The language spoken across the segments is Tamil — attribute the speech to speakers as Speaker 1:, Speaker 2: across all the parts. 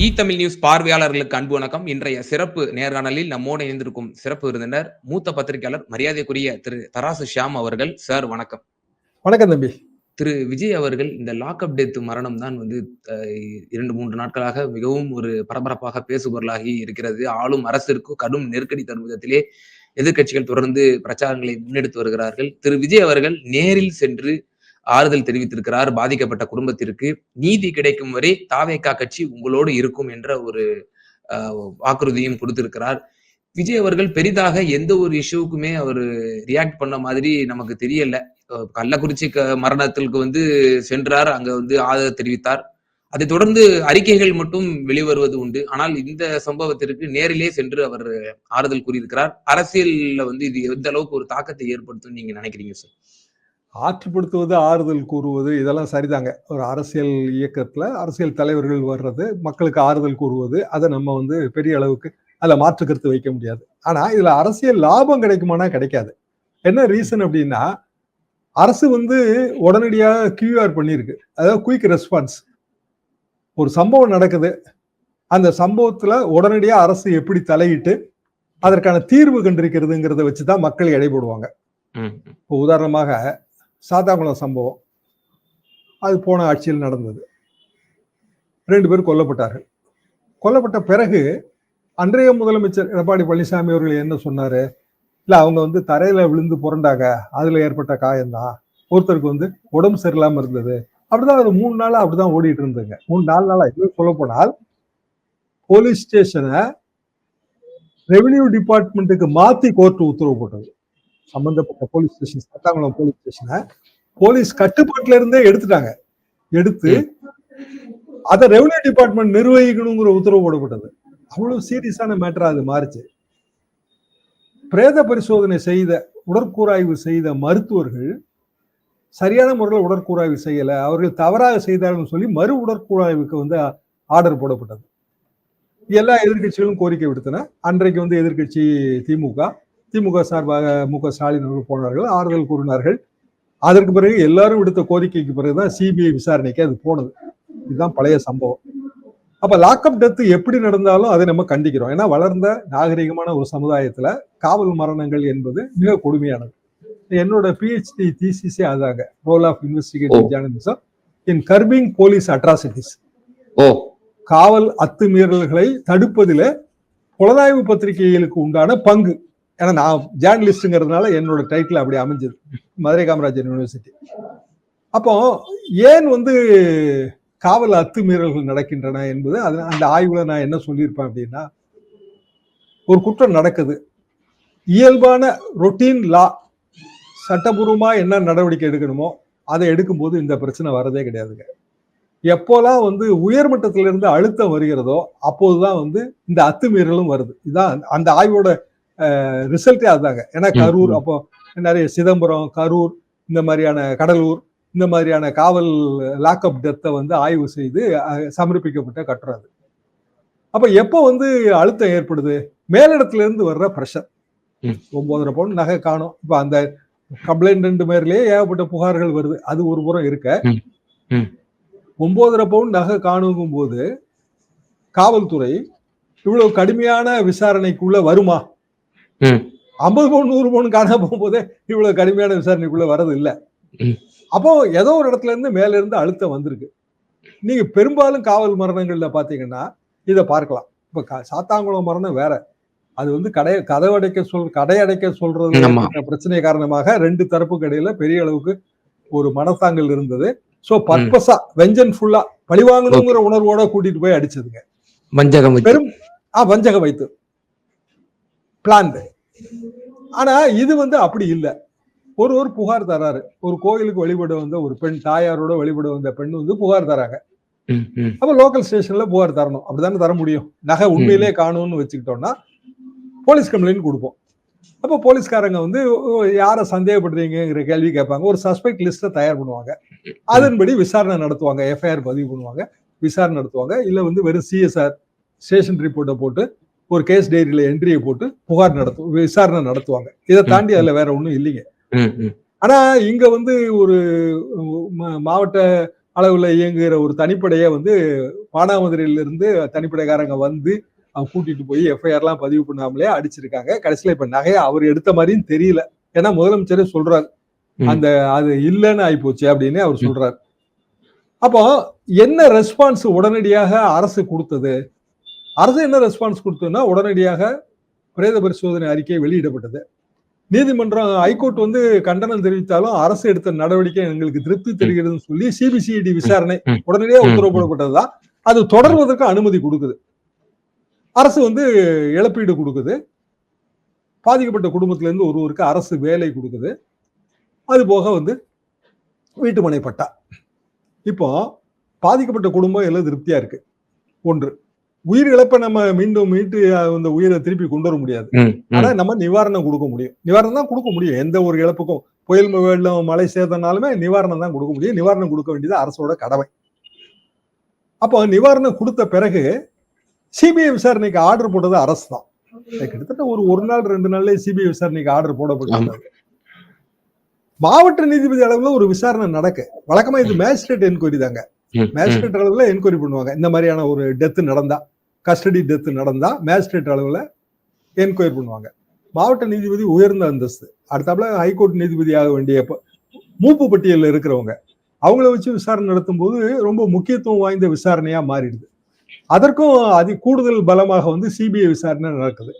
Speaker 1: இ தமிழ் நியூஸ் பார்வையாளர்களுக்கு அன்பு வணக்கம். இன்றைய சிறப்பு நேர்காணலில் நம்மோடு இணைந்திருக்கும் சிறப்பு விருந்தினர் மூத்த பத்திரிகையாளர் மரியாதைக்குரிய திரு தராசு ஷியாம் அவர்கள். சார் வணக்கம்.
Speaker 2: வணக்கம் தம்பி.
Speaker 1: திரு விஜய் அவர்கள் இந்த லாக்அப் டெத் மரணம் தான் வந்து இரண்டு மூன்று நாட்களாக மிகவும் ஒரு பரபரப்பாக பேசுபொருளாகி இருக்கிறது. ஆளும் அரசிற்கு கடும் நெருக்கடி தரும் விதத்திலே எதிர்க்கட்சிகள் தொடர்ந்து பிரச்சாரங்களை முன்னெடுத்து வருகிறார்கள். திரு விஜய் அவர்கள் நேரில் சென்று ஆறுதல் தெரிவித்திருக்கிறார் பாதிக்கப்பட்ட குடும்பத்திற்கு நீதி கிடைக்கும் வரை தாவேகா கட்சி உங்களோடு இருக்கும் என்ற ஒரு வாக்குறுதியும் கொடுத்திருக்கிறார். விஜய் அவர்கள் பெரிதாக எந்த ஒரு இஷ்யூக்குமே அவர் ரியாக்ட் பண்ண மாதிரி நமக்கு தெரியல. கள்ளக்குறிச்சி மரணத்திற்கு வந்து சென்றார் அங்க வந்து ஆதரவு தெரிவித்தார். அதை தொடர்ந்து அறிக்கைகள் மட்டும் வெளிவருவது உண்டு. ஆனால் இந்த சம்பவத்திற்கு நேரிலே சென்று அவர் ஆறுதல் கூறியிருக்கிறார். அரசியல்ல வந்து இது எந்த அளவுக்கு ஒரு தாக்கத்தை ஏற்படுத்தும் நீங்க நினைக்கிறீங்க சார்?
Speaker 2: ஆற்றுப்படுத்துவது ஆறுதல் கூறுவது இதெல்லாம் சரிதாங்க. ஒரு அரசியல் இயக்கத்துல அரசியல் தலைவர்கள் வர்றது மக்களுக்கு ஆறுதல் கூறுவது அதை நம்ம வந்து பெரிய அளவுக்கு அதுல மாற்று கருத்து வைக்க முடியாது. ஆனா இதுல அரசியல் லாபம் கிடைக்குமானா கிடைக்காது. என்ன ரீசன் அப்படின்னா அரசு வந்து உடனடியாக கியூஆர் பண்ணியிருக்கு. அதாவது குயிக் ரெஸ்பான்ஸ் ஒரு சம்பவம் நடக்குது. அந்த சம்பவத்துல உடனடியா அரசு எப்படி தலையிட்டு அதற்கான தீர்வு கண்டிருக்கிறதுங்கிறத வச்சுதான் மக்கள் எடை போடுவாங்க.
Speaker 1: ம்,
Speaker 2: இப்போ உதாரணமாக சாத்தாங்குளம் சம்பவம். அது போன ஆட்சியில் நடந்தது. ரெண்டு பேர் கொல்லப்பட்டார்கள். கொல்லப்பட்ட பிறகு அன்றைய முதலமைச்சர் எடப்பாடி பழனிசாமி அவர்கள் என்ன சொன்னார்? இல்லை அவங்க வந்து தரையில் விழுந்து புரண்டாங்க. அதில் ஏற்பட்ட காயம்தான். ஒருத்தருக்கு வந்து உடம்பு சரியில்லாமல் இருந்தது. அப்படிதான் ஒரு மூணு நாளாக அப்படிதான் ஓடிட்டு இருந்ததுங்க. மூணு நாலு நாளாக இன்னும் சொல்லப்போனால் போலீஸ் ஸ்டேஷனை ரெவென்யூ டிபார்ட்மெண்ட்டுக்கு மாற்றி கோர்ட்டு உத்தரவு போட்டது. சம்பந்தப்பட்ட போலீஸ் ஸ்டேஷன் சத்தாங்குளம் போலீஸ் ஸ்டேஷனை போலீஸ் கட்டுப்பாட்டுல இருந்தே எடுத்துட்டாங்க. எடுத்து அதை ரெவன்யூ டிபார்ட்மெண்ட் நிர்வகிக்கணுங்கிற உத்தரவு போடப்பட்டது. அவ்வளவு சீரியஸான மேட்டரா அது மாறுச்சு. பிரேத பரிசோதனை செய்த உடற்கூறாய்வு செய்த மருத்துவர்கள் சரியான முறையில் உடற்கூறாய்வு செய்யல. அவர்கள் தவறாக செய்தார்கள் சொல்லி மறு உடற்கூறாய்வுக்கு வந்து ஆர்டர் போடப்பட்டது. எல்லா எதிர்க்கட்சிகளும் கோரிக்கை விடுத்தன. அன்றைக்கு வந்து எதிர்க்கட்சி திமுக திமுக சார்பாக மு க ஸ்டாலின் அவர்கள் போனார்கள் ஆறுதல் கூறினார்கள். அதற்கு பிறகு எல்லாரும் விடுத்த கோரிக்கைக்கு பிறகுதான் சிபிஐ விசாரணைக்கு அது போனது. இதுதான் பழைய சம்பவம். அப்ப லாக்அப் டெத் எப்படி நடந்தாலும் அதை நம்ம கண்டிக்கிறோம். ஏன்னா வளர்ந்த நாகரிகமான ஒரு சமுதாயத்துல காவல் மரணங்கள் என்பது மிக கொடுமையானது. என்னோட பிஹெச்டி தீசிஸே அதாங்க. Role of investigative journalism in curbing police atrocities
Speaker 1: ஓ.
Speaker 2: காவல் அத்துமீறல்களை தடுப்பதில் புலனாய்வு பத்திரிகைகளுக்கு உண்டான பங்கு. ஏன்னா நான் ஜேர்னலிஸ்ட்டுங்கிறதுனால என்னோட டைட்டில் அப்படி அமைஞ்சது. மதுரை காமராஜர் யூனிவர்சிட்டி அப்போ ஏன் வந்து காவல் அத்துமீறல்கள் நடக்கின்றன என்பது அது அந்த ஆய்வில் நான் என்ன சொல்லியிருப்பேன் அப்படின்னா ஒரு குற்றம் நடக்குது. இயல்பான ரொட்டீன் லா சட்டபூர்வமாக என்ன நடவடிக்கை எடுக்கணுமோ அதை எடுக்கும்போது இந்த பிரச்சனை வரதே கிடையாதுங்க. எப்போல்லாம் வந்து உயர்மட்டத்திலிருந்து இருந்து அழுத்தம் வருகிறதோ அப்போதுதான் வந்து இந்த அத்துமீறலும் வருது. இதுதான் அந்த ஆய்வோட ரிசல்ட்டே அதுதாங்க ஏன்னா கரூர். அப்போ நிறைய சிதம்பரம் கரூர் இந்த மாதிரியான கடலூர் இந்த மாதிரியான காவல் லாக்அப் டெத்தை வந்து ஆய்வு செய்து சமர்ப்பிக்கப்பட்ட கட்டுறது. அப்ப எப்போ வந்து அழுத்தம் ஏற்படுது மேலிடத்துல இருந்து வர்ற ப்ரெஷர். ஒன்பதரை பவுன் நகை காணும் இப்ப அந்த கம்ப்ளைண்ட் ரெண்டு பேர்லயே ஏகப்பட்ட புகார்கள் வருது அது ஒரு புறம் இருக்க. ஒன்பதரை பவுன் நகை காணுங்கும் போது காவல்துறை இவ்வளவு கடுமையான விசாரணைக்குள்ள வருமா. ஐம்பது பவுன் நூறு பவுன் காணாம போகும்போதே இவ்வளவு கடுமையான விசாரணைக்குள்ள வரது இல்ல. அப்போ ஏதோ ஒரு இடத்துல இருந்து மேல இருந்து அழுத்தம் வந்திருக்கு. நீங்க பெரும்பாலும் காவல் மரணங்கள்ல பாத்தீங்கன்னா இதை பார்க்கலாம். இப்ப சாத்தாங்குளம் மரணம் வேற. அது வந்து கடை கதவடைக்க சொல் கடையடைக்க சொல்றது பிரச்சனை காரணமாக ரெண்டு தரப்புக்கு இடையில பெரிய அளவுக்கு ஒரு மனத்தாங்கல் இருந்தது. சோ பர்பஸா வெஞ்சன் ஃபுல்லா பழிவாங்கணுங்கிற உணர்வோட கூட்டிட்டு போய் அடிச்சதுங்க.
Speaker 1: வஞ்சகம்.
Speaker 2: பெரும் ஆ வஞ்சக வைத்து. பிளான்டு ஆனா இது வந்து அப்படி இல்ல. ஒரு ஒரு புகார் தராரு. ஒரு கோயிலுக்கு வழிபட வந்த ஒரு பெண் தாயாரோட வழிபட வந்த பெண் வந்து புகார் தராங்க. அப்ப லோக்கல் ஸ்டேஷன்ல புகார் தரணும். அப்படிதானே தர முடியும்? நகை உண்மையிலே காணும்னு வச்சுக்கிட்டோம்னா போலீஸ் கம்ப்ளைண்ட் கொடுப்போம். அப்போ போலீஸ்காரங்க வந்து யாரை சந்தேகப்படுறீங்கிற கேள்வி கேட்பாங்க. ஒரு சஸ்பெக்ட் லிஸ்ட்டை தயார் பண்ணுவாங்க. அதன்படி விசாரணை நடத்துவாங்க. எஃப்ஐஆர் பதிவு பண்ணுவாங்க. விசாரணை நடத்துவாங்க. இல்ல வந்து வெறும் சிஎஸ்ஆர் ஸ்டேஷன் ரிப்போர்ட்டை போட்டு ஒரு கேஸ் டைரியில என்ட்ரியை போட்டு புகார் நடத்தும் விசாரணை நடத்துவாங்க. இதை தாண்டி அதுல வேற ஒண்ணும் இல்லைங்க. ஆனா இங்க வந்து ஒரு மாவட்ட அளவுல இயங்குகிற ஒரு தனிப்படையை வந்து மானாமதுரையில இருந்து தனிப்படைக்காரங்க வந்து அவங்க கூட்டிட்டு போய் எஃப்ஐஆர் எல்லாம் பதிவு பண்ணாமலே அடிச்சிருக்காங்க. கடைசியில இப்ப நகையை அவர் எடுத்த மாதிரியும் தெரியல. ஏன்னா முதலமைச்சரே சொல்றாரு. அந்த அது இல்லைன்னு ஆயிப்போச்சு அப்படின்னு அவர் சொல்றாரு. அப்போ என்ன ரெஸ்பான்ஸ் உடனடியாக அரசு கொடுத்தது? அரசு என்ன ரெஸ்பான்ஸ் கொடுத்ததுன்னா உடனடியாக பிரேத பரிசோதனை அறிக்கை வெளியிடப்பட்டது. நீதிமன்றம் ஹைகோர்ட் வந்து கண்டனம் தெரிவித்தாலும் அரசு எடுத்த நடவடிக்கை எங்களுக்கு திருப்தி தெரிகிறதுன்னு சொல்லி சிபிசிஐடி விசாரணை. உடனடியாக. உத்தரவு போடப்பட்டதுதான். அது தொடர்வதற்கு அனுமதி கொடுக்குது. அரசு வந்து இழப்பீடு கொடுக்குது. பாதிக்கப்பட்ட குடும்பத்துல இருந்து ஒருவருக்கு அரசு வேலை கொடுக்குது. அது போக வந்து வீட்டுமனை பட்டா. இப்போ பாதிக்கப்பட்ட குடும்பம் எல்லாம் திருப்தியா இருக்கு. ஒன்று. உயிர் இழப்பை நம்ம மீண்டும் மீட்டு அந்த உயிரை திருப்பி கொண்டு வர முடியாது. ஆனா நம்ம நிவாரணம் கொடுக்க முடியும். நிவாரணம் தான் கொடுக்க முடியும். எந்த ஒரு இழப்புக்கும். புயல் வெள்ளம் மழை சேதனாலுமே நிவாரணம் தான் கொடுக்க முடியும். நிவாரணம் கொடுக்க வேண்டியது அரசோட கடமை. அப்போ நிவாரணம் கொடுத்த பிறகு சிபிஐ விசாரணைக்கு ஆர்டர் போட்டது அரசு தான். கிட்டத்தட்ட ஒரு ஒரு நாள் ரெண்டு நாள்லயே சிபிஐ விசாரணைக்கு ஆர்டர் போடப்பட்டது. மாவட்ட நீதிபதி அளவுல ஒரு விசாரணை நடக்கு. வழக்கமா இது மேஜிஸ்ட்ரேட் என்கொயரி தாங்க. மேஜிஸ்ட்ரேட் அளவுல என்கொயரி பண்ணுவாங்க. இந்த மாதிரியான ஒரு டெத் நடந்தா. கஸ்டடி டெத் நடந்தா மேஜிஸ்ட்ரேட் அளவுல என்கொயரி பண்ணுவாங்க. மாவட்ட நீதிபதி உயர்ந்த அந்தஸ்து. அடுத்தாப்புல ஹைகோர்ட் நீதிபதி ஆக வேண்டிய மூப்பு பட்டியலில் இருக்கிறவங்க அவங்கள வச்சு விசாரணை நடத்தும் போது ரொம்ப முக்கியத்துவம் வாய்ந்த விசாரணையா மாறிடுது. அதற்கும் அதி கூடுதல் பலமாக வந்து சிபிஐ விசாரணை நடக்குது.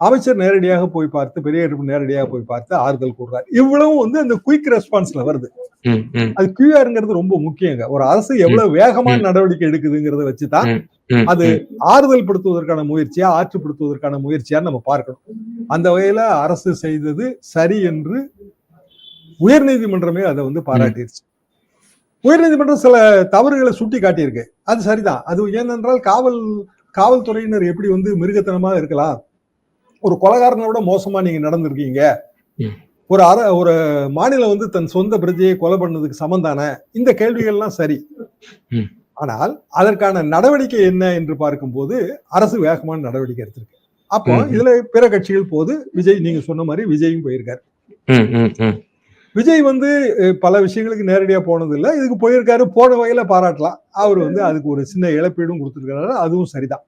Speaker 2: அமைச்சர் நேரடியாக போய் பார்த்து பெரிய நேரடியாக போய் பார்த்து ஆறுதல் கூறுறார். இவ்வளவும் வந்து அந்த குயிக் ரெஸ்பான்ஸ்ல வருது. அது கியூஆர்ங்கிறது ரொம்ப முக்கியங்க. ஒரு அரசு எவ்வளவு வேகமா
Speaker 1: ம்.
Speaker 2: நடவடிக்கை எடுக்குதுங்கிறத வச்சுதான் அது. ஆறுதல் படுத்துவதற்கான முயற்சியா ஆற்றுப்படுத்துவதற்கான முயற்சியா நம்ம பார்க்கணும். அந்த வகையில அரசு செய்தது சரி என்று உயர்நீதிமன்றமே அதை வந்து பாராட்டிருச்சு. உயர்நீதிமன்றம் சில தவறுகளை சுட்டி காட்டியிருக்கு அது சரிதான். அது ஏனென்றால் காவல் காவல்துறையினர் எப்படி வந்து மிருகத்தனமா இருக்கலாம்? ஒரு கொலகாரனோட மோசமா நீங்க நடந்திருக்கீங்க. ஒரு அர ஒரு மாநிலம் வந்து தன் சொந்த பிரஜையை கொலை பண்ணதுக்கு சமம் தானே? இந்த கேள்விகள்லாம் சரி. ஆனால் அதற்கான நடவடிக்கை என்ன என்று பார்க்கும்போது அரசு வேகமான நடவடிக்கை எடுத்திருக்கு. அப்போ. இதுல பிற கட்சிகள் போது விஜய் நீங்க சொன்ன மாதிரி விஜயும் போயிருக்காரு. விஜய் வந்து பல விஷயங்களுக்கு நேரடியா போனது இல்ல இதுக்கு போயிருக்காரு போன வகையில பாராட்டலாம். அவர் வந்து அதுக்கு ஒரு சின்ன இழப்பீடும் கொடுத்திருக்காரு அதுவும் சரிதான்.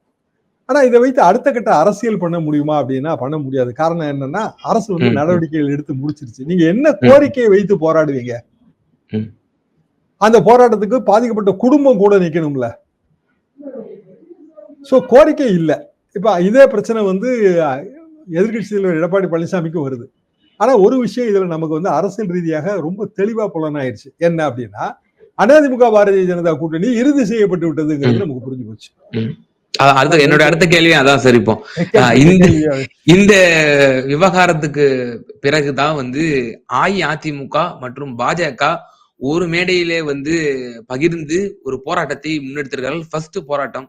Speaker 2: ஆனா இதை வைத்து அடுத்த கட்ட அரசியல் பண்ண முடியுமா அப்படின்னா பண்ண முடியாது. காரணம் என்னன்னா அரசு வந்து. நடவடிக்கைகள் எடுத்து முடிச்சிருச்சு. நீங்க என்ன கோரிக்கையை வைத்து போராடுவீங்க. அந்த போராட்டத்துக்கு பாதிக்கப்பட்ட குடும்பம் கூட நிக்கணும்ல. சோ கோரிக்கை இல்ல. இப்ப இதே பிரச்சனை வந்து அஹ், எதிர்க்கட்சி தலைவர் எடப்பாடி பழனிசாமிக்கும் வருது. ஆனா ஒரு விஷயம் இதுல நமக்கு வந்து அரசியல் ரீதியாக ரொம்ப தெளிவா புலனாயிருச்சு. என்ன அப்படின்னா அதிமுக பாரதிய ஜனதா கூட்டணி இறுதி செய்யப்பட்டு விட்டதுங்கிறது நமக்கு புரிஞ்சு போச்சு.
Speaker 1: அடுத்த என்னோட அடுத்த கேள்வி அதான் சார் இப்போ. ஆஹ் இந்த இந்த விவகாரத்துக்கு பிறகுதான் வந்து அஇஅதிமுக மற்றும் பாஜக ஒரு மேடையிலே வந்து பகிர்ந்து ஒரு போராட்டத்தை முன்னெடுத்திருக்கிறார்கள். ஃபர்ஸ்ட் போராட்டம்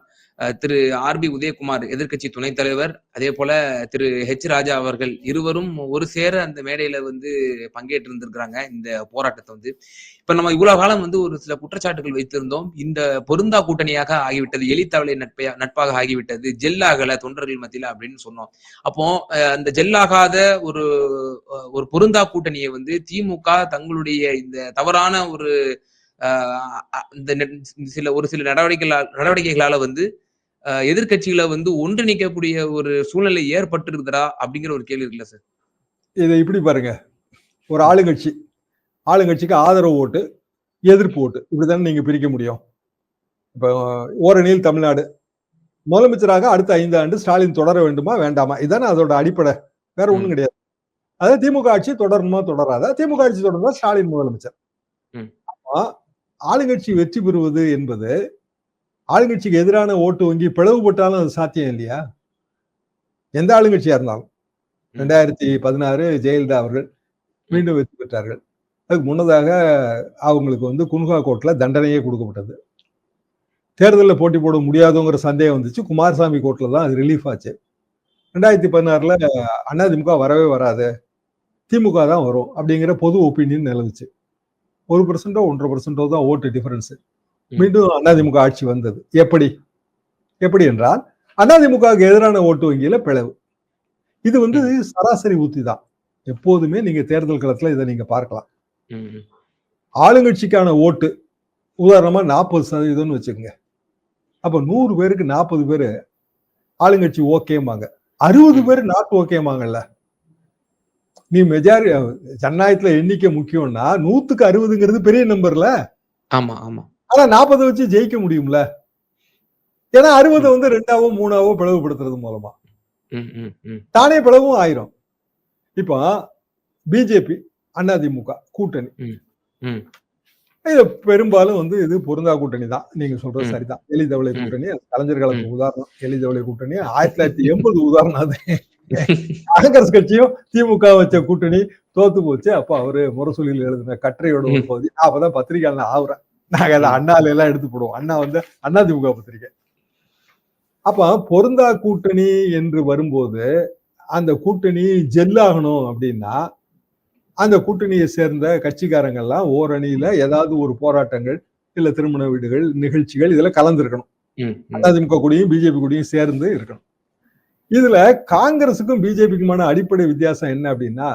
Speaker 1: திரு ஆர் பி உதயகுமார் எதிர்க்கட்சி துணைத் தலைவர் அதே போல திரு ஹெச் ராஜா அவர்கள் இருவரும் ஒரு சேர அந்த மேடையில வந்து பங்கேற்று இருந்திருக்கிறாங்க இந்த போராட்டத்தை வந்து இப்ப நம்ம இவ்வளவு காலம் வந்து ஒரு சில குற்றச்சாட்டுகள் வைத்திருந்தோம். இந்த பொருந்தா கூட்டணியாக ஆகிவிட்டது எலித்தவளை நட்பையா நட்பாக ஆகிவிட்டது ஜெல்லாகல தொண்டர்கள் மத்தியில அப்படின்னு சொன்னோம். அப்போ அந்த ஜெல்லாகாத ஒரு ஒரு பொருந்தா கூட்டணியை வந்து திமுக தங்களுடைய இந்த தவறான ஒரு இந்த சில ஒரு சில நடவடிக்கைகளால் நடவடிக்கைகளால வந்து எதிர்கட்சிகளை எதிர்க்கட்சிகளை வந்து ஒன்றிணைக்கக்கூடிய ஒரு சூழ்நிலை ஏற்பட்டிருக்குதா அப்படிங்கிற ஒரு கேள்வி இருக்குல்ல சார்?
Speaker 2: இதை இப்படி பாருங்க. ஒரு ஆளுங்கட்சி ஆளுங்கட்சிக்கு ஆதரவு ஓட்டு எதிர்ப்பு ஓட்டு. இப்படிதானே நீங்க பிரிக்க முடியும். இப்போ ஓரணியில் தமிழ்நாடு. முதலமைச்சராக அடுத்த ஐந்து ஆண்டு ஸ்டாலின் தொடர வேண்டுமா வேண்டாமா? இதானே அதோட அடிப்படை. வேற ஒண்ணும்
Speaker 1: ம்.
Speaker 2: கிடையாது. அதாவது திமுக ஆட்சி தொடரணுமா தொடராதா? திமுக ஆட்சி தொடர்ந்தா ஸ்டாலின் முதலமைச்சர். ஆளுங்கட்சி வெற்றி பெறுவது என்பது ஆளுங்கட்சிக்கு எதிரான ஓட்டு வங்கி பிளவுபட்டாலும் அது சாத்தியம் இல்லையா? எந்த ஆளுங்கட்சியா இருந்தாலும். ரெண்டாயிரத்தி பதினாறு ஜெயலலிதா அவர்கள் மீண்டும் வெற்றி பெற்றார்கள். அதுக்கு முன்னதாக அவங்களுக்கு வந்து குன்ஹா கோர்ட்ல தண்டனையே கொடுக்கப்பட்டது. தேர்தலில் போட்டி போட முடியாதுங்கிற சந்தேகம் வந்துச்சு. குமாரசாமி கோர்ட்ல தான் அது ரிலீஃப் ஆச்சு. ரெண்டாயிரத்தி பதினாறுல அதிமுக வரவே வராது. திமுக தான் வரும் அப்படிங்கிற பொது ஒப்பீனியன் நிலவுச்சு. ஒரு பர்சன்டோ ஒன்றரை பர்சன்டோ தான் ஓட்டு டிஃபரன்ஸ் மீண்டும் அதிமுக ஆட்சி வந்தது. எப்படி? எப்படி என்றால் அதிமுகவுக்கு எதிரான ஓட்டு வங்கியில பிளவு. இது வந்து சராசரி ஊத்தி தான். எப்போதுமே நீங்க தேர்தல் களத்துல இதை நீங்க பார்க்கலாம். ஆளுங்கட்சிக்கான ஓட்டு உதாரணமா நாற்பது சதவீதம்னு வச்சுக்கோங்க. அப்ப நூறு பேருக்கு நாற்பது பேரு ஆளுங்கட்சி ஓகேமாங்க அறுபது பேர் நாட் ஓகேமாங்கல்ல நீ மெஜாரி ஜனநாயகத்துல எண்ணிக்கை முக்கியம்னா நூத்துக்கு அறுபதுங்கிறது பெரிய நம்பர்ல.
Speaker 1: ஆமா ஆமா.
Speaker 2: ஆனா நாற்பதை வச்சு ஜெயிக்க முடியும்ல. ஏன்னா அறுபதை வந்து ரெண்டாவோ மூணாவோ பிளவுபடுத்துறது மூலமா. தானே பிளவும் ஆயிரும். இப்போ பிஜேபி அதிமுக கூட்டணி. இது பெரும்பாலும் வந்து இது பொருந்தா கூட்டணி தான். நீங்க சொல்றது. சரிதான். எலிதவளை. கூட்டணி கலைஞர் காலத்து உதாரணம். எலிதவளை கூட்டணி ஆயிரத்தி தொள்ளாயிரத்தி எண்பது உதாரணம் அது. காங்கிரஸ் கட்சியும் திமுக வச்ச கூட்டணி தோத்து போச்சு. அப்ப அவரு முரசொலியில் எழுதின கட்டுரையோட ஒரு. பகுதி. அப்பதான் பத்திரிகையாளர் ஆகுறேன் நாங்க அதை அண்ணால எல்லாம் எடுத்து போடுவோம். அண்ணா வந்து அண்ணா திமுக பத்திரிகை. அப்ப பொருந்தா கூட்டணி என்று வரும்போது அந்த கூட்டணி ஜெல்லாகணும் அப்படின்னா அந்த கூட்டணியை சேர்ந்த கட்சிக்காரங்கெல்லாம் ஓரணியில ஏதாவது ஒரு போராட்டங்கள் இல்ல திருமண வீடுகள் நிகழ்ச்சிகள் இதுல கலந்துருக்கணும். அதிமுக கூடயும் பிஜேபி கூடயும் சேர்ந்து இருக்கணும். இதுல காங்கிரசுக்கும் பிஜேபிக்குமான அடிப்படை வித்தியாசம் என்ன அப்படின்னா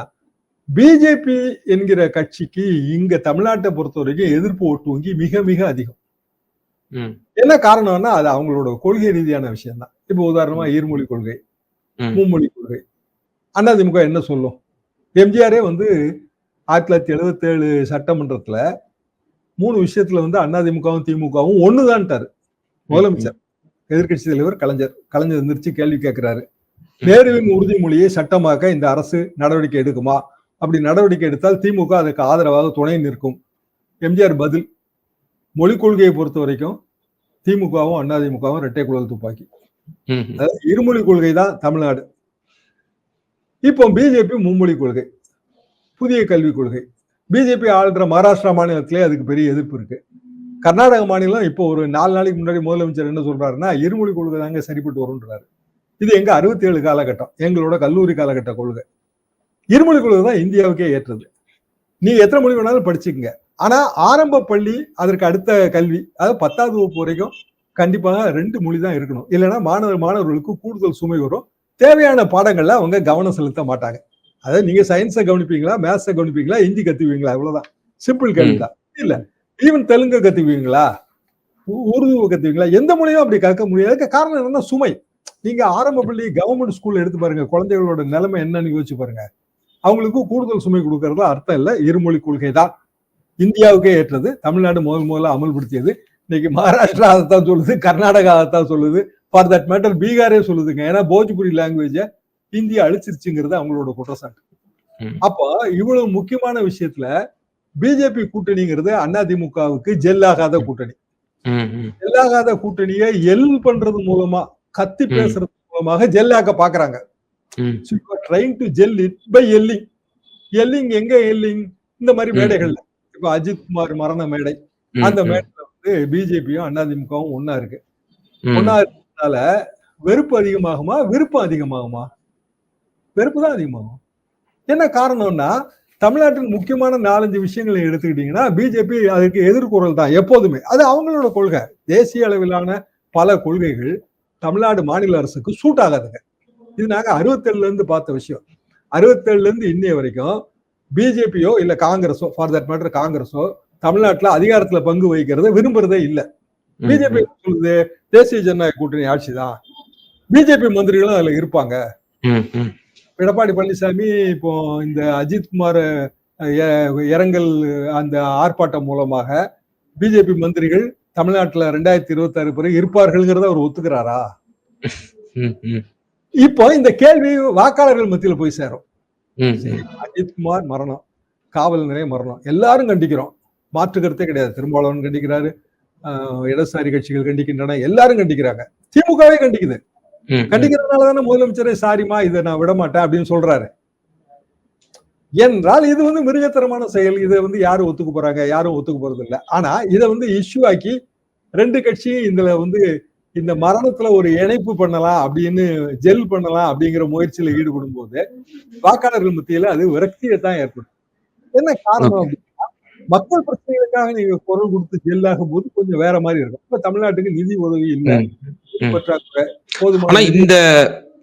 Speaker 2: பிஜேபி என்கிற கட்சிக்கு இங்க தமிழ்நாட்டை பொறுத்த வரைக்கும் எதிர்ப்பு ஓட்டு வங்கி மிக மிக அதிகம். என்ன காரணம்னா அது அவங்களோட கொள்கை ரீதியான விஷயம் தான் இப்போ உதாரணமா ஈர்மொழி கொள்கை. மும்மொழி கொள்கை. அதிமுக என்ன சொல்லும்? எம்ஜிஆரே வந்து ஆயிரத்தி தொள்ளாயிரத்தி எழுபத்தி ஏழு சட்டமன்றத்துல மூணு விஷயத்துல வந்து அதிமுகவும் திமுகவும் ஒண்ணுதான்ட்டாரு. முதலமைச்சர் எதிர்க்கட்சி தலைவர் கலைஞர் கலைஞர் எந்திரிச்சு கேள்வி கேட்கிறாரு நேருவின் உறுதிமொழியை சட்டமாக்க இந்த அரசு நடவடிக்கை எடுக்குமா? அப்படி நடவடிக்கை எடுத்தால் திமுக அதுக்கு ஆதரவாக துணை நிற்கும். எம்ஜிஆர் பதில் மொழிக் கொள்கையை பொறுத்த வரைக்கும் திமுகவும் அதிமுகவும் இரட்டை குழல் துப்பாக்கி. இருமொழி கொள்கை தான் தமிழ்நாடு. இப்போ பிஜேபி மும்மொழி கொள்கை புதிய கல்விக் கொள்கை. பிஜேபி ஆளுகிற மகாராஷ்டிரா மாநிலத்திலே அதுக்கு பெரிய எதிர்ப்பு இருக்கு. கர்நாடக மாநிலம் இப்போ ஒரு நாலு நாளைக்கு முன்னாடி முதலமைச்சர் என்ன சொல்றாருன்னா இருமொழி கொள்கை தாங்க சரிப்பட்டு வரும்ன்றாரு. இது எங்க அறுபத்தி ஏழு காலகட்டம் எங்களோட கல்லூரி காலகட்ட கொள்கை. இருமொழி கொள்கை தான் இந்தியாவுக்கே ஏற்றது. நீ எத்தனை மொழி வேணாலும் படிச்சுக்கங்க. ஆனா ஆரம்ப பள்ளி அதற்கு அடுத்த கல்வி அதாவது பத்தாவது வகுப்பு வரைக்கும் கண்டிப்பாக ரெண்டு மொழி தான் இருக்கணும். இல்லைன்னா மாணவர் மாணவர்களுக்கு கூடுதல் சுமை வரும். தேவையான பாடங்கள்ல அவங்க கவனம் செலுத்த மாட்டாங்க. அதாவது நீங்க சயின்ஸை கவனிப்பீங்களா மேத்ஸை கவனிப்பீங்களா ஹிந்தி கத்துவீங்களா இவ்வளவுதான். சிம்பிள் கேள்வி தான். இல்ல ஈவன் தெலுங்கு கத்துக்குவீங்களா உ- உருது கத்துவீங்களா எந்த மொழியும் அப்படி கற்க முடியாது. காரணம் என்னன்னா சுமை. நீங்க ஆரம்ப பள்ளி கவர்மெண்ட் ஸ்கூல்ல எடுத்து பாருங்க குழந்தைகளோட நிலைமை என்னன்னு யோசிச்சு பாருங்க. அவங்களுக்கு கூடுதல் சுமை கொடுக்கறதுல அர்த்தம் இல்ல இருமொழி கொள்கை தான். இந்தியாவுக்கே ஏற்றது தமிழ்நாடு முதல் முதல்ல அமல்படுத்தியது. இன்னைக்கு மகாராஷ்டிரா அதைத்தான் சொல்லுது கர்நாடகா அதைத்தான் சொல்லுது. ஃபார் தட் மேட்டர் பீகாரே சொல்லுதுங்க ஏன்னா போஜ்புரி லாங்குவேஜ இந்தியா அழிச்சிருச்சுங்கிறது அவங்களோட குற்றச்சாட்டு. அப்போ இவ்வளவு முக்கியமான விஷயத்துல பிஜேபி கூட்டணிங்கிறது அதிமுகவுக்கு ஜெல்லாகாத கூட்டணி. ஜெல்லாகாத கூட்டணியை எல் பண்றது மூலமா கத்தி. பேசுறது மூலமாக ஜெல்லாக்க பாக்குறாங்க. Trying to gel it by yelling yelling எங்க எல்லிங் இந்த மாதிரி. மேடைகள்ல இப்ப அஜித் குமார் மரண மேடை அந்த. மேடையில வந்து பிஜேபியும் அதிமுகவும் ஒன்னா இருக்கு. ஒன்னா இருக்கிறதுனால வெறுப்பு அதிகமாகுமா? விருப்பம் அதிகமாகுமா? வெறுப்பு தான் அதிகமாகும். என்ன காரணம்னா தமிழ்நாட்டின் முக்கியமான நாலஞ்சு விஷயங்களை எடுத்துக்கிட்டீங்கன்னா பிஜேபி அதுக்கு எதிர்குரல் தான் எப்போதுமே. அது அவங்களோட கொள்கை. தேசிய அளவிலான பல கொள்கைகள் தமிழ்நாடு மாநில அரசுக்கு சூட் ஆகாதுங்க. இது நாங்கள் அறுபத்தேழுல இருந்து பார்த்த விஷயம். அறுபத்தேழுல இருந்து இன்னைய வரைக்கும் பிஜேபியோ இல்லை காங்கிரஸோ ஃபார் தட் மேட்டர் காங்கிரஸோ தமிழ்நாட்டில் அதிகாரத்தில் பங்கு வகிக்கிறத விரும்புறதே இல்லை. பிஜேபி சொல்லுது தேசிய ஜனநாயக கூட்டணி ஆட்சி தான் பிஜேபி மந்திரிகளும் அதுல இருப்பாங்க. எடப்பாடி பழனிசாமி இப்போ இந்த அஜித் குமார் இரங்கல் அந்த ஆர்ப்பாட்டம் மூலமாக பிஜேபி மந்திரிகள் தமிழ்நாட்டுல ரெண்டாயிரத்தி இருபத்தி ஆறு பிறகு இருப்பார்கள்ங்கிறத அவர் ஒத்துக்கிறாரா. இப்போ இந்த கேள்வி வாக்காளர்கள் மத்தியில போய் சேரும். அஜித் குமார் மரணம் காவல் நிலைய மரணம் எல்லாரும் கண்டிக்கிறோம். மாற்று கருத்தே கிடையாது. திருமாவளவன் கண்டிக்கிறாரு. இடதுசாரி கட்சிகள் கண்டிக்கின்றன எல்லாரும் கண்டிக்கிறாங்க. திமுகவே கண்டிக்குது. கண்டிக்கிறதுனால தானே முதலமைச்சரே சாரிமா இதை நான் விட மாட்டேன் அப்படின்னு சொல்றாரு. என்றால் இது வந்து மிருகத்தரமான செயல். இதை வந்து யாரும் ஒத்துக்க போறாங்க யாரும் ஒத்துக்க போறது இல்ல ஆனா இதை வந்து இஷ்யூ ஆக்கி ரெண்டு கட்சியும் இதுல வந்து இந்த மரணத்துல ஒரு இணைப்பு பண்ணலாம் அப்படின்னு ஜெல் பண்ணலாம் அப்படிங்கிற முயற்சியில ஈடுபடும் போது வாக்காளர்கள் மத்தியில அது விரக்தியை தான் ஏற்படும் என்ன காரணம் அப்படின்னா மக்கள் பிரச்சனைகளுக்காக நீங்க குரல் கொடுத்து ஜெல்லாகும் போது கொஞ்சம் வேற மாதிரி இருக்கும். இப்ப தமிழ்நாட்டுக்கு நிதி உதவி இல்லை. பற்றாக்குறை போதுமான
Speaker 1: இந்த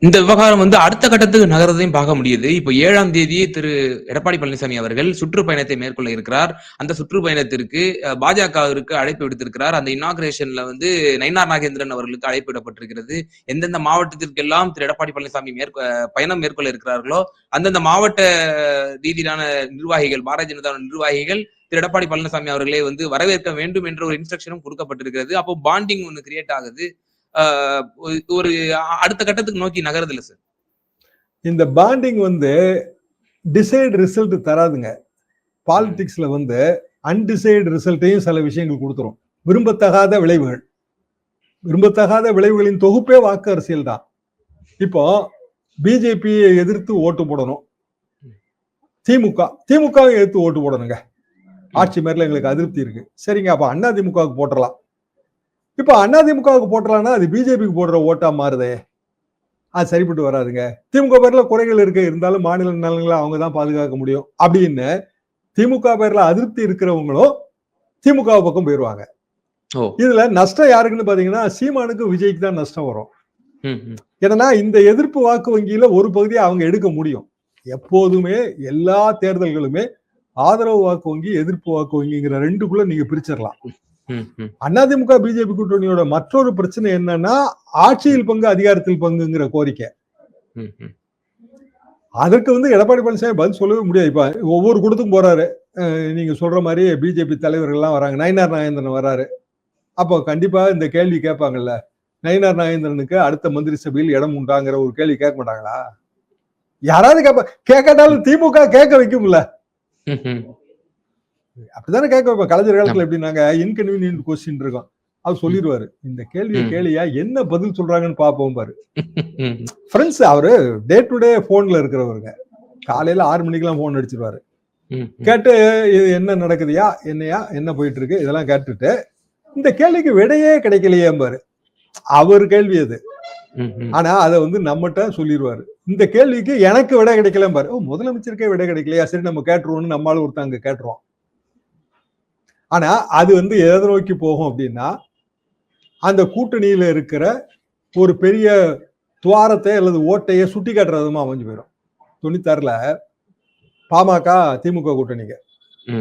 Speaker 1: இந்த விவகாரம் வந்து அடுத்த கட்டத்துக்கு நகர்றதையும் பார்க்க முடியுது. இப்போ ஏழாம் தேதி திரு எடப்பாடி பழனிசாமி அவர்கள் சுற்றுப்பயணத்தை மேற்கொள்ள இருக்கிறார். அந்த சுற்றுப்பயணத்திற்கு பாஜகவிற்கு அழைப்பு விடுத்திருக்கிறார். அந்த இனாகிரேஷன்ல வந்து நயினார் நாகேந்திரன் அவர்களுக்கு அழைப்பு விடப்பட்டிருக்கிறது. எந்தெந்த மாவட்டத்திற்கெல்லாம் திரு எடப்பாடி பழனிசாமி மேற்கொ பயணம் மேற்கொள்ள இருக்கிறார்களோ அந்தந்த மாவட்ட ரீதியிலான நிர்வாகிகள் பாரதிய ஜனதா நிர்வாகிகள் திரு எடப்பாடி பழனிசாமி அவர்களே வந்து வரவேற்க வேண்டும் என்ற ஒரு இன்ஸ்ட்ரக்ஷனும் கொடுக்கப்பட்டிருக்கிறது. அப்போ பாண்டிங் ஒன்று கிரியேட் ஆகுது. ஒரு- ஒரு அடுத்த கட்டத்துக்கு நோக்கி நகருது இல்லை சார்
Speaker 2: இந்த பாண்டிங் வந்து டிசைடு ரிசல்ட் தராதுங்க. பாலிடிக்ஸ்ல வந்து அன்டிசைடு ரிசல்ட்டையும் சில விஷயங்கள் கொடுத்துரும். விரும்பத்தகாத விளைவுகள். விரும்பத்தகாத விளைவுகளின் தொகுப்பே வாக்கு அரசியல் தான். இப்போ பிஜேபியை எதிர்த்து ஓட்டு போடணும். திமுக திமுகவை எதிர்த்து ஓட்டு போடணுங்க. ஆட்சி மேல எங்களுக்கு அதிருப்தி இருக்கு. சரிங்க அப்ப அண்ணா திமுகவுக்கு போட்டுடலாம் இப்ப அண்ணா திமுகவுக்கு போட்டுடலாம்னா அது பிஜேபிக்கு போடுற ஓட்டா மாறுதே. அது சரிப்பட்டு வராதுங்க. திமுக பேர்ல குறைகள் இருக்கு. இருந்தாலும் மாநில நலன்களை அவங்க தான் பாதுகாக்க முடியும். அப்படின்னு திமுக பேர்ல அதிருப்தி இருக்கிறவங்களும் திமுக பக்கம் போயிருவாங்க. இதுல நஷ்டம் யாருக்குன்னு பாத்தீங்கன்னா சீமானுக்கு விஜய்க்கு தான் நஷ்டம் வரும். ஏன்னா இந்த எதிர்ப்பு வாக்கு வங்கியில ஒரு பகுதியை அவங்க எடுக்க முடியும். எப்போதுமே எல்லா தேர்தல்களுமே ஆதரவு வாக்கு வங்கி எதிர்ப்பு வாக்கு வங்கிங்கிற ரெண்டுக்குள்ள நீங்க பிரிச்சிடலாம். அதிமுக பிஜேபி கூட்டணியோட மற்றொரு பிரச்சனை என்னன்னா ஆட்சியில் பங்கு அதிகாரத்தில் பங்குங்கிற கோரிக்கை. அதற்கு வந்து எடப்பாடி பழனிசாமி பதில் சொல்லவே முடியாது. இப்ப ஒவ்வொரு கூட்டத்துக்கும் போறாரு. நீங்க சொல்ற மாதிரி பிஜேபி தலைவர்கள் எல்லாம் வராங்க. நயினார் நாகேந்திரன் வராரு. அப்போ கண்டிப்பா இந்த கேள்வி கேட்பாங்கல்ல. நயினார் நாகேந்திரனுக்கு அடுத்த மந்திரி சபையில் இடம் உண்டாங்கிற ஒரு கேள்வி கேட்க மாட்டாங்களா? யாராவது கேட்ப கேட்காட்டாலும் திமுக கேட்க வைக்கும்ல. அப்படித்தானே கேட்க வைப்போம் கலைஞர் காலத்துல எப்படின்னாங்க? இன்கன்வீனியன்ட் கொஸ்டின் இருக்கும் அவர் சொல்லிடுவாரு. இந்த கேள்வியை
Speaker 1: ம்.
Speaker 2: கேளியா என்ன பதில் சொல்றாங்கன்னு பாப்போம் பாரு. ஃப்ரெண்ட்ஸ் அவரு டே டு டே போன்ல இருக்கிறவருங்க. காலையில ஆறு மணிக்கெல்லாம் போன் அடிச்சிருவாரு. கேட்டு இது என்ன நடக்குதுயா? என்னையா? என்ன போயிட்டு இருக்கு இதெல்லாம் கேட்டுட்டு இந்த கேள்விக்கு விடையே கிடைக்கலையே பாரு அவர் கேள்வி அது. ஆனா அதை வந்து நம்மகிட்ட சொல்லிடுவாரு இந்த கேள்விக்கு எனக்கு விடை கிடைக்கல பாரு. ஓ முதலமைச்சருக்கே விடை கிடைக்கலையா? சரி நம்ம கேட்டுருவோம்னு நம்மளால ஒருத்தங்க கேட்டுருவோம் ஆனா அது வந்து எதை நோக்கி போகும் அப்படின்னா அந்த கூட்டணியில இருக்கிற ஒரு பெரிய துவாரத்தை அல்லது ஓட்டையை சுட்டி காட்டுறதுமா அமைஞ்சு போயிடும். தொண்ணூத்தாறுல பாமக திமுக கூட்டணிங்க.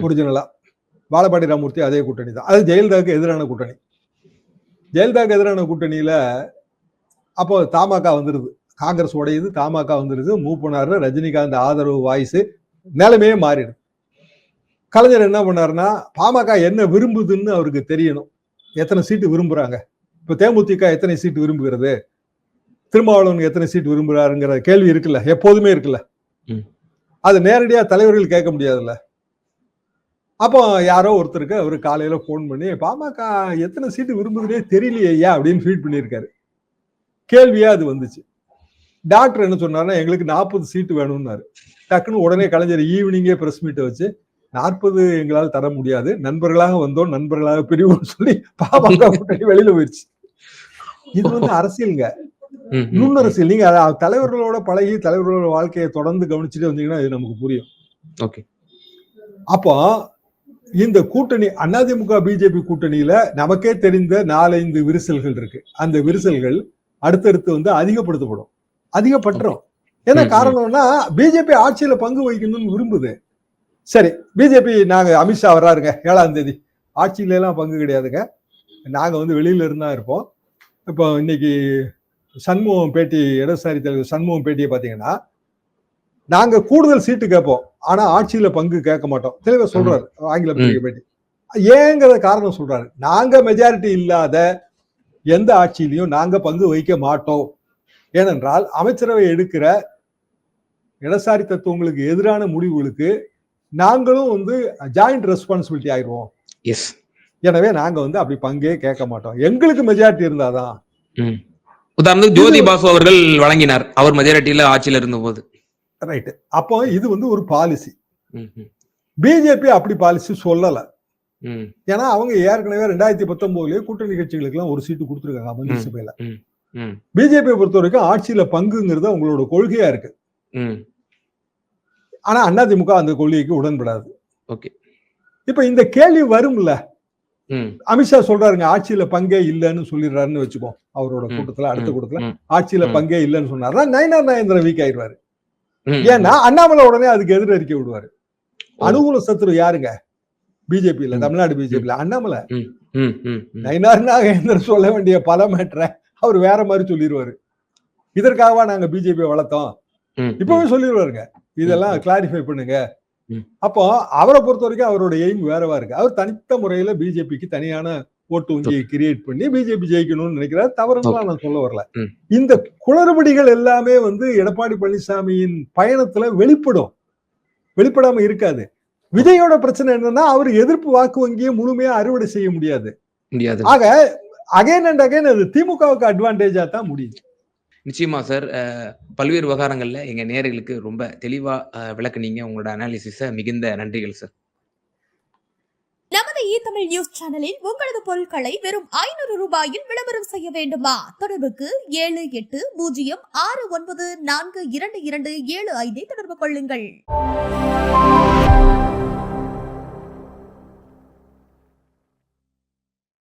Speaker 2: ஒரிஜினலா வாழப்பாடி ராமூர்த்தி அதே கூட்டணி தான் அது ஜெயலலிதாவுக்கு எதிரான கூட்டணி. ஜெயலலிதாவுக்கு எதிரான கூட்டணியில அப்போ தமாக வந்துருது. காங்கிரஸ் உடையுது தமாக வந்துருது. மூவ் ரஜினிகாந்த் ஆதரவு வாய்ஸ் நிலைமையே மாறிடுது. கலைஞர் என்ன பண்ணாருன்னா பாமக என்ன விரும்புதுன்னு அவருக்கு தெரியணும். எத்தனை சீட்டு விரும்புறாங்க? இப்ப தேமுதிக எத்தனை சீட்டு விரும்புகிறது? திருமாவளவன் எத்தனை சீட்டு விரும்புறாருங்கிற கேள்வி இருக்குல்ல எப்போதுமே இருக்குல்ல. அது நேரடியா தலைவர்கள் கேட்க முடியாதுல்ல. அப்போ யாரோ ஒருத்தருக்கு அவரு காலையில ஃபோன் பண்ணி பாமக எத்தனை சீட்டு விரும்புதுனே தெரியலையே அப்படின்னு ஃபீட் பண்ணியிருக்காரு. கேள்வியா அது வந்துச்சு. டாக்டர் என்ன சொன்னாருன்னா எங்களுக்கு நாற்பது சீட்டு வேணும்னாரு. டக்குன்னு உடனே கலைஞர் ஈவினிங்கே பிரஸ் மீட்டை வச்சு நாற்பது எங்களால் தர முடியாது. நண்பர்களாக வந்தோம் நண்பர்களாக பிரிவோம்னு சொல்லி கூட்டணி வெளியில போயிடுச்சு இது வந்து அரசியலுங்க. நுண்ணரசியல் நீங்க தலைவர்களோட பழகி தலைவர்களோட வாழ்க்கையை தொடர்ந்து கவனிச்சுட்டு வந்தீங்கன்னா இது நமக்கு புரியும்.
Speaker 1: ஓகே.
Speaker 2: அப்போ இந்த கூட்டணி அதிமுக பிஜேபி கூட்டணியில நமக்கே தெரிந்த நாலைந்து விரிசல்கள் இருக்கு. அந்த விரிசல்கள் அடுத்தடுத்து வந்து அதிகப்படுத்தப்படும். அதிகப்பட்டுரும்.
Speaker 1: ம்.
Speaker 2: காரணம்னா பிஜேபி ஆட்சியில பங்கு வகிக்கணும்னு விரும்புது. சரி பிஜேபி நாங்க அமித்ஷா வர்றாருங்க ஏழாம் தேதி. ஆட்சியில எல்லாம் பங்கு கிடையாதுங்க. நாங்க வந்து வெளியில இருந்தா இருப்போம். இப்போ இன்னைக்கு சண்முகம் பேட்டி இடதுசாரி தலைவர் சண்முகம் பேட்டியை பாத்தீங்கன்னா நாங்க கூடுதல் சீட்டு கேட்போம். ஆனா ஆட்சியில பங்கு கேட்க மாட்டோம். தெளிவா சொல்றாரு ஆங்கில பேட்டி. ஏங்கிற காரணம் சொல்றாரு. நாங்க மெஜாரிட்டி இல்லாத எந்த ஆட்சியிலையும் நாங்க பங்கு வகிக்க மாட்டோம். ஏனென்றால் அமைச்சரவை எடுக்கிற இடசாரி தத்துவங்களுக்கு எதிரான முடிவுகளுக்கு நாங்களும் வந்து ஜாயிண்ட் ரெஸ்பான்சிபிலிட்டி ஆயிடுவோம்.
Speaker 1: எஸ்
Speaker 2: எனவே நாங்க வந்து அப்படி பங்கே கேட்க மாட்டோம். எங்களுக்கு மெஜாரிட்டி இருந்தாதான்.
Speaker 1: உதாரணத்துக்கு ஜோதி பாசு அவர்கள் வழங்கினார். அவர் மெஜாரிட்டியில ஆட்சியில இருந்தபோது.
Speaker 2: ரைட் அப்போ இது வந்து ஒரு பாலிசி. பிஜேபி அப்படி பாலிசி சொல்லல. ஏன்னா அவங்க ஏற்கனவே ரெண்டாயிரத்தி பத்தொன்பதுலயே கூட்டணி கட்சிகளுக்கு எல்லாம் ஒரு சீட்டு கொடுத்துருக்காங்க
Speaker 1: ம்.
Speaker 2: சபையில பிஜேபியை பொறுத்த வரைக்கும் ஆட்சியில பங்குங்கிறது அவங்களோட கொள்கையா இருக்கு. ஆனா அதிமுக அந்த கொள்கைக்கு உடன்படாது.
Speaker 1: ஓகே.
Speaker 2: இப்ப இந்த கேள்வி வரும்ல. அமித்ஷா சொல்றாருங்க ஆட்சியில பங்கே இல்லைன்னு சொல்லிடுறாருன்னு வச்சுக்கோ அவரோட கூட்டத்துல அடுத்த கூட்டத்துல. ஆட்சியில. பங்கே இல்லைன்னு சொன்னாருன்னா நயனார் நாயந்திரன் வீக் ஆயிடுவாரு. ஏன்னா அண்ணாமலை உடனே அதுக்கு எதிர் அறிக்கை விடுவாரு. அனுகூல சத்துரு யாருங்க? பிஜேபியில
Speaker 1: ம்.
Speaker 2: தமிழ்நாடு பிஜேபியில அண்ணாமலை. நயினார் நாகேந்திரன் சொல்ல வேண்டிய பல மேட்டரை அவர் வேற மாதிரி சொல்லிடுவாரு இதற்காகவா நாங்க பிஜேபி வளர்த்தோம்? இப்பவே சொல்லிடுவாருங்க இதெல்லாம். கிளாரிஃபை பண்ணுங்க. அப்போ அவரை பொறுத்த வரைக்கும் அவரோட எய்ம் வேறவா இருக்கு. அவர் தனித்த முறையில பிஜேபிக்கு தனியான ஓட்டு வங்கியை கிரியேட் பண்ணி பிஜேபி ஜெயிக்கணும்னு நினைக்கிறார். தவறுலாம் நான் சொல்ல வரல. இந்த குளறுபடிகள் எல்லாமே வந்து எடப்பாடி பழனிசாமியின் பயணத்துல வெளிப்படும். வெளிப்படாம இருக்காது. விஜயோட பிரச்சனை என்னன்னா அவர் எதிர்ப்பு வாக்கு வங்கியை முழுமையா அறுவடை செய்ய முடியாது.
Speaker 1: முடியாது.
Speaker 2: ஆக அகைன் அண்ட் அகைன் அது திமுகவுக்கு அட்வான்டேஜா தான் முடியுது.
Speaker 1: நிச்சயமா சார் அஹ், பல்வேறு விவகாரங்கள்ல எங்க நேயர்களுக்கு ரொம்ப தெளிவா விளக்குனீங்க. உங்களோட அனாலிசிஸ மிகுந்த நன்றிகள் சார்
Speaker 3: நமது இ தமிழ் நியூஸ் சேனலில் உங்களது பொருட்களை வெறும் ஐநூறு ரூபாயில் விளம்பரம் செய்ய வேண்டுமா? தொடர்புக்கு ஏழு எட்டு பூஜ்ஜியம் ஆறு ஒன்பது நான்கு இரண்டு இரண்டு ஏழு ஐந்தை தொடர்பு கொள்ளுங்கள்.